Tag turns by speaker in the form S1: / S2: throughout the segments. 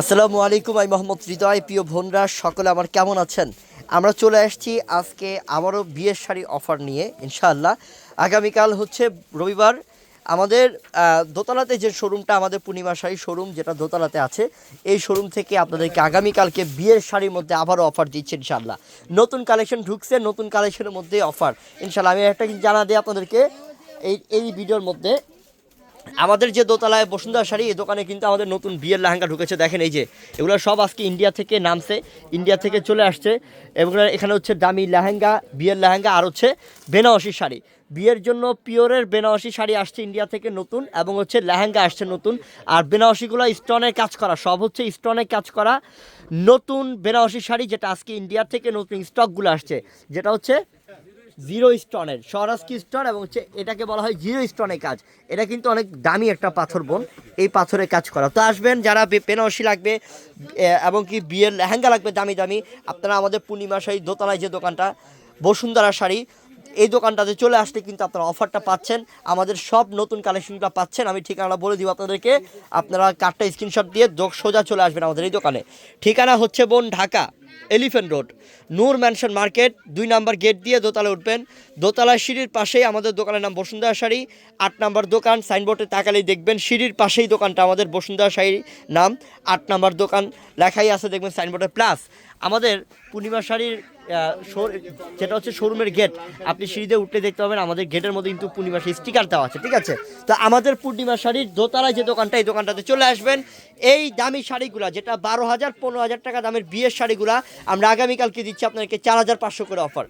S1: আসসালামু আলাইকুম, আমি মোহাম্মদ হৃদয়। প্রিয় বোনরা, সকলে আমার কেমন আছেন? আমরা চলে আসছি আজকে আবারও বিয়ের শাড়ি অফার নিয়ে, ইনশাআল্লাহ। আগামীকাল হচ্ছে রবিবার। আমাদের দোতলাতে যে শোরুমটা, আমাদের পূর্ণিমা শাড়ি শোরুম, যেটা দোতলাতে আছে, এই শোরুম থেকে আপনাদেরকে আগামীকালকে বিয়ের শাড়ির মধ্যে আবারও অফার দিচ্ছে, ইনশাআল্লাহ। নতুন কালেকশন ঢুকছে, নতুন কালেকশনের মধ্যে অফার। ইনশাআল্লাহ, আমি একটা জানা দিই আপনাদেরকে, এই এই ভিডিওর মধ্যে আমাদের যে দোতলায় বসুন্ধরা শাড়ি, এই দোকানে কিন্তু আমাদের নতুন বিয়ের লেহেঙ্গা ঢুকেছে। দেখেন এই যে, এগুলো সব আজকে ইন্ডিয়া থেকে নামছে, ইন্ডিয়া থেকে চলে আসছে। এবং এখানে হচ্ছে দামি লেহেঙ্গা, বিয়ের লেহেঙ্গা, আর হচ্ছে বেনারসি শাড়ি। বিয়ের জন্য পিওরের বেনারসি শাড়ি আসছে ইন্ডিয়া থেকে নতুন, এবং হচ্ছে লেহেঙ্গা আসছে নতুন। আর বেনারসিগুলো স্টোনের কাজ করা, সব হচ্ছে স্টোনের কাজ করা নতুন বেনারসি শাড়ি, যেটা আজকে ইন্ডিয়া থেকে নতুন স্টকগুলো আসছে। যেটা হচ্ছে জিরো স্টোনের, স্বরাজকি স্টোন এবং হচ্ছে এটাকে বলা হয় জিরো স্টোনের কাজ। এটা কিন্তু অনেক দামি একটা পাথর বোন, এই পাথরের কাজ করা। তো আসবেন, যারা পেনসি লাগবে এবং কি বিয়ের লেহেঙ্গা লাগবে দামি দামি, আপনারা আমাদের পূর্ণিমা শাড়ি দোতলায় যে দোকানটা, বসুন্ধরা শাড়ি, এই দোকানটাতে চলে আসলে কিন্তু আপনারা অফারটা পাচ্ছেন। আমাদের সব নতুন কালেকশনগুলো পাচ্ছেন, আমি ঠিকানা বলে দিব আপনাদেরকে। আপনারা কার্ডটা স্ক্রিনশট দিয়ে সোজা চলে আসবেন আমাদের এই দোকানে। ঠিকানা হচ্ছে বোন Dhaka. Elephant road. Noor mansion market, দুই নাম্বার গেট দিয়ে দোতলা উঠবেন। দোতলা সিঁড়ির পাশেই আমাদের দোকানের নাম বসুন্ধরা শাড়ি। আট নাম্বার দোকান, সাইনবোর্ডে তাকালেই দেখবেন সিঁড়ির পাশেই দোকানটা আমাদের বসুন্ধরা শাড়ির নাম। আট নাম্বার দোকান লেখাই আছে, দেখবেন সাইনবোর্ডে। প্লাস আমাদের পূর্ণিমা শাড়ির যেটা হচ্ছে শোরুমের গেট, আপনি সিঁড়িতে উঠতে দেখতে পাবেন আমাদের গেটের মধ্যে কিন্তু পূর্ণিমা শাড়ির স্টিকার দেওয়া আছে, ঠিক আছে? তো আমাদের পূর্ণিমা শাড়ির দোতলায় যে দোকানটা, এই দোকানটাতে চলে আসবেন। এই দামি শাড়িগুলা, যেটা বারো হাজার, পনেরো হাজার টাকা দামের বিয়ের শাড়িগুলা আমরা আগামীকালকে দিচ্ছি আপনাদেরকে চার হাজার পাঁচশো করে অফার।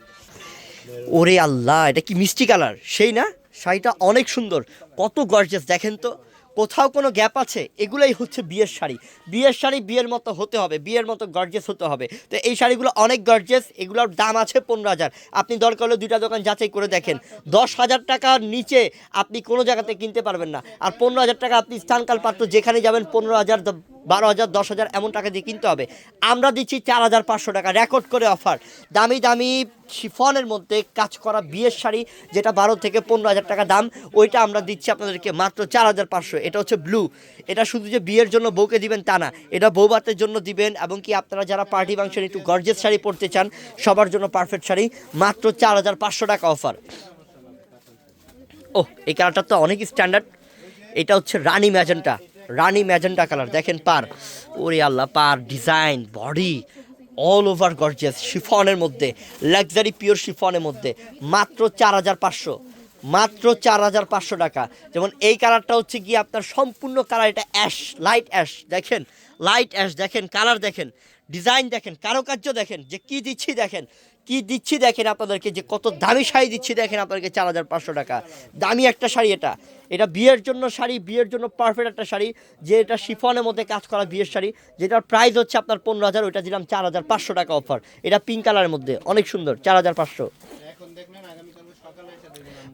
S1: ওরে আল্লাহ, এটা কি মিষ্টি কালার? সেই না? শাড়িটা অনেক সুন্দর। কত গর্জেস দেখেন তো। কোথাও কোনো গ্যাপ আছে? এগুলাই হচ্ছে বিয়ের শাড়ি। বিয়ের শাড়ি বিয়ের মতো হতে হবে, বিয়ের মতো গর্জেস হতে হবে। তো এই শাড়িগুলো অনেক গর্জেস এগুলোর দাম আছে পনেরো হাজার। আপনি দরকার হলে দুইটা দোকান যাচাই করে দেখেন। দশ হাজার টাকার নিচে আপনি কোনো জায়গাতে কিনতে পারবেন না। আর পনেরো হাজার টাকা আপনি স্থানকাল পাত্র যেখানে যাবেন, পনেরো হাজার বারো হাজার, দশ হাজার এমন টাকা দিয়ে কিনতে হবে। আমরা দিচ্ছি চার হাজার পাঁচশো টাকা রেকর্ড করে অফার দামি দামি শিফনের মধ্যে কাজ করা বিয়ের শাড়ি, যেটা বারো থেকে পনেরো হাজার টাকা দাম, ওইটা আমরা দিচ্ছি আপনাদেরকে মাত্র চার হাজার পাঁচশো। এটা হচ্ছে ব্লু এটা শুধু যে বিয়ের জন্য বউকে দিবেন তা না, এটা বৌবাতের জন্য দিবেন, এবং কি আপনারা যারা পার্টি ফাংশন একটু গর্জেস শাড়ি পরতে চান, সবার জন্য পারফেক্ট শাড়ি, মাত্র চার হাজার পাঁচশো টাকা অফার ও এই কালারটা তো অনেক স্ট্যান্ডার্ড এটা হচ্ছে রানি ম্যাজেন্টা। রানী ম্যাজেন্টা কালার, দেখেন পার। ওরে আল্লাহ, পার design, body all over gorgeous শিফনের মধ্যে লাক্সারি পিওর শিফনের মধ্যে, মাত্র চার হাজার পাঁচশো, মাত্র চার হাজার পাঁচশো টাকা। যেমন এই কালারটা হচ্ছে কি আপনার সম্পূর্ণ কালার, এটা অ্যাশ লাইট অ্যাশ দেখেন লাইট অ্যাশ দেখেন কালার দেখেন ডিজাইন দেখেন, কারুকার্য দেখেন, যে কি দিচ্ছি দেখেন কি দিচ্ছি দেখেন আপনাদেরকে, যে কত দামি শাড়ি দিচ্ছি দেখেন আপনাদেরকে, চার হাজার পাঁচশো টাকা। দামি একটা শাড়ি এটা। এটা বিয়ের জন্য শাড়ি, বিয়ের জন্য পারফেক্ট একটা শাড়ি, যে এটা শিফনের মধ্যে কাজ করা বিয়ের শাড়ি, যেটার প্রাইস হচ্ছে আপনার পনেরো হাজার, ওইটা দিলাম চার হাজার পাঁচশো টাকা অফার এটা পিঙ্ক কালারের মধ্যে, অনেক সুন্দর, চার হাজার পাঁচশো।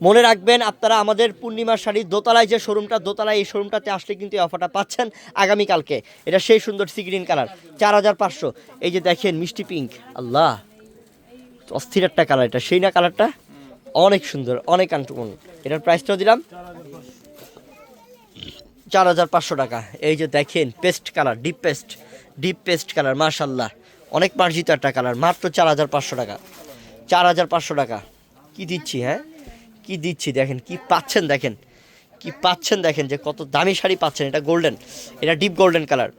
S1: মনে রাখবেন, আপনারা আমাদের পূর্ণিমার শাড়ি, দোতলায় যে শোরুমটা দোতলায় এই শোরুমটাতে আসলে কিন্তু এই অফারটা পাচ্ছেন আগামীকালকে। এটা সেই সুন্দর সি গ্রিন কালার চার হাজার পাঁচশো। এই যে দেখেন, মিষ্টি পিঙ্ক আল্লাহ। অস্থির একটা কালার এটা সেই না কালারটা অনেক সুন্দর, অনেক আনটুকুন। এটার প্রাইসটাও দিলাম। চার হাজার পাঁচশো টাকা। এই যে দেখেন paste colour deep paste deep paste colour মাশাল্লাহ অনেক মার্জিত একটা কালার মাত্র চার হাজার পাঁচশো টাকা। চার হাজার পাঁচশো টাকা। কি দিচ্ছি হ্যাঁ? কি দিচ্ছি, দেখেন, কি পাচ্ছেন, দেখেন। কি পাচ্ছেন, দেখেন যে কত দামি শাড়ি পাচ্ছেন, এটা গোল্ডেন এটা ডিপ গোল্ডেন কালার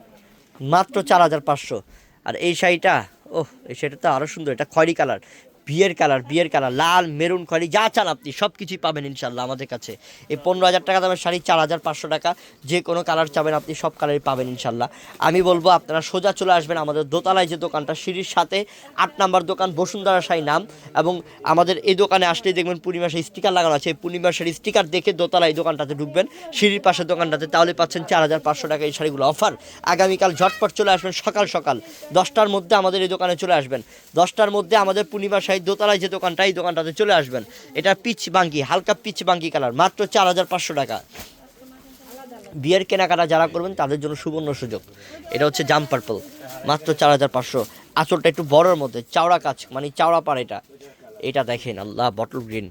S1: মাত্র চার হাজার পাঁচশো। আর এই শাড়িটা ও এই শাড়িটা তো আরও সুন্দর এটা খয়রি কালার। বিয়ের কালার বিয়ের কালার, লাল, মেরুন, খয়েরি, যা চান আপনি সব কিছুই পাবেন ইনশাল্লাহ আমাদের কাছে। এই পনেরো হাজার টাকা দামের শাড়ি, চার হাজার পাঁচশো টাকা, যে কোনো কালার চাবেন আপনি, সব কালারই পাবেন ইনশাল্লাহ। আমি বলব, আপনারা সোজা চলে আসবেন আমাদের দোতলায় যে দোকানটা, সিঁড়ির সাথে আট নাম্বার দোকান, বসুন্ধরা শাড়ি নাম, এবং আমাদের এই দোকানে আসলেই দেখবেন পূর্ণিমা শাড়ি স্টিকার লাগানো আছে। এই পূর্ণিমা শাড়ি স্টিকার দেখে দোতলায় এই দোকানটাতে ঢুকবেন, সিঁড়ির পাশের দোকানটাতে, তাহলে পাচ্ছেন চার হাজার পাঁচশো টাকা এই শাড়িগুলো অফার আগামীকাল ঝটপট চলে আসবেন সকাল সকাল, দশটার মধ্যে আমাদের এই দোকানে চলে আসবেন। দশটার মধ্যে আমাদের পূর্ণিমা শাড়ি দোতলায় যে দোকানটা, এই দোকানটাতে চলে আসবেন। এটা পিচ বাঙ্গি, হালকা পিচ বাঙ্গি কালার, মাত্র চার হাজার পাঁচশো টাকা। বিয়ের কেনাকাটা যারা করবেন, তাদের জন্য সুবর্ণ সুযোগ। এটা হচ্ছে জাম পার্পল, মাত্র চার হাজার পাঁচশো। আঁচলটা একটু বড়োর মধ্যে, চাওড়া কাজ মানে চাওড়া পাড় এটা। এটা দেখেন, আল্লাহ বটল গ্রিন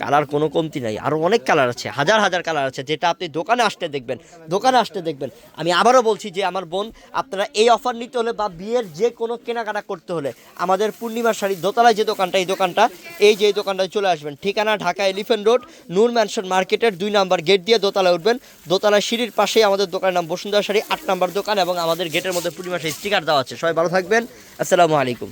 S1: কালার কোনো কমতি নাই। আরও অনেক কালার আছে, হাজার হাজার কালার আছে, যেটা আপনি দোকানে আসতে দেখবেন, দোকানে আসতে দেখবেন। আমি আবারও বলছি যে আমার বোন, আপনারা এই অফার নিতে হলে বা বিয়ের যে কোনো কেনাকাটা করতে হলে আমাদের পূর্ণিমার শাড়ি দোতলায় যে দোকানটা, এই দোকানটা, এই যে এই দোকানটায় চলে আসবেন। ঠিকানা Dhaka elephant road Noor mansion মার্কেটের দুই নাম্বার গেট দিয়ে দোতলায় উঠবেন। দোতলায় সিঁড়ির পাশেই আমাদের দোকানের নাম বসুন্ধরা শাড়ি, আট নাম্বার দোকান এবং আমাদের গেটের মধ্যে পূর্ণিমা শাড়ি স্টিকার দেওয়া আছে। সবাই ভালো থাকবেন। আসসালামু আলাইকুম।